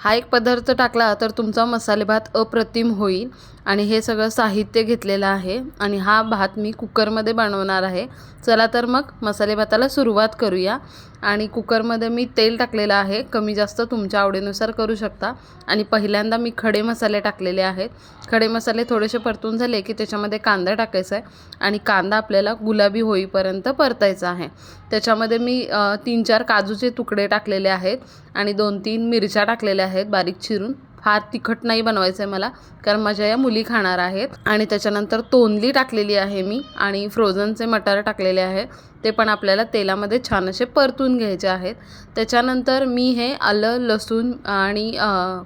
हा एक पदार्थ टाकला तर तुमचा मसालेभात अप्रतिम होईल. आणि हे सगळं साहित्य घेतलेलं आहे. आणि हा भात मी कुकरमध्ये बनवणार आहे. चला तर मग मसाले भाताला सुरुवात करूया. आणि कुकरमध्ये मी तेल टाकलेलं आहे. कमी जास्त तुमच्या आवडीनुसार करू शकता. आणि पहिल्यांदा मी खडे मसाले टाकलेले आहेत. खडे मसाले थोडेसे परतून झाले की त्याच्यामध्ये कांदा टाकायचा आहे. आणि कांदा आपल्याला गुलाबी होईपर्यंत परतायचा आहे. त्याच्यामध्ये मी तीन चार काजूचे तुकडे टाकलेले आहेत. आणि दोन तीन मिरच्या टाकलेल्या आहेत बारीक चिरून. फार तिखट नाही बनवायचं आहे मला कारण माझ्या या मुली खाणार आहेत. आणि त्याच्यानंतर तोंडली टाकलेली आहे मी आणि फ्रोझनचे मटार टाकलेले आहे. ते पण आपल्याला तेलामध्ये छान असे परतून घ्यायचे आहेत. त्याच्यानंतर मी हे आलं लसूण आणि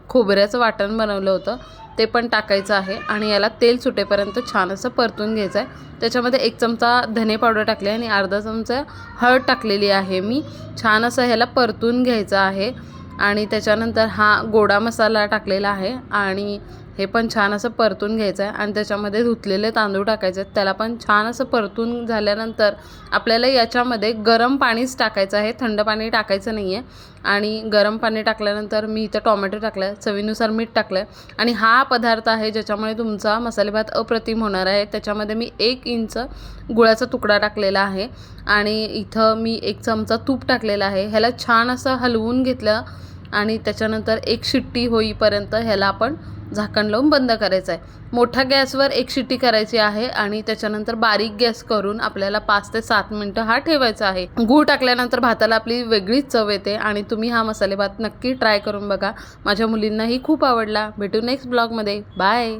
खोबऱ्याचं वाटण बनवलं होतं. ते पण टाकायचं आहे आणि याला तेल सुटेपर्यंत छान असं परतून घ्यायचं आहे. त्याच्यामध्ये एक चमचा धने पावडर टाकले आणि अर्धा चमचा हळद टाकलेली आहे मी. छान असं ह्याला परतून घ्यायचं आहे. आणि त्याच्यानंतर हा गोडा मसाला टाकलेला आहे आणि हे पण छान असं परतून घ्यायचं आहे. आणि त्याच्यामध्ये धुतलेले तांदूळ टाकायचे आहेत. त्याला पण छान असं परतून झाल्यानंतर आपल्याला याच्यामध्ये गरम पाणीच टाकायचं आहे. थंड पाणी टाकायचं नाही आहे. आणि गरम पाणी टाकल्यानंतर मी इथं टॉमॅटो टाकलं आहे चवीनुसार मीठ टाकलं आहे आणि हा पदार्थ आहे ज्याच्यामुळे तुमचा मसाले भात अप्रतिम होणार आहे. त्याच्यामध्ये मी एक इंच गुळाचा तुकडा टाकलेला आहे. आणि इथं मी एक चमचा तूप टाकलेला आहे. ह्याला छान असं हलवून घेतलं आणि त्याच्यानंतर एक शिट्टी होईपर्यंत ह्याला आपण झाकण लावून बंद करायचं आहे मोठ्या गॅसवर एक शिट्टी करायची आहे आणि त्याच्यानंतर बारीक गॅस करून आपल्याला पाच ते सात मिनटं हा ठेवायचा आहे. गूळ टाकल्यानंतर भाताला आपली वेगळीच चव येते आणि तुम्ही हा मसाले भात नक्की ट्राय करून बघा. माझ्या मुलींनाही खूप आवडला. भेटू नेक्स्ट ब्लॉगमध्ये. बाय!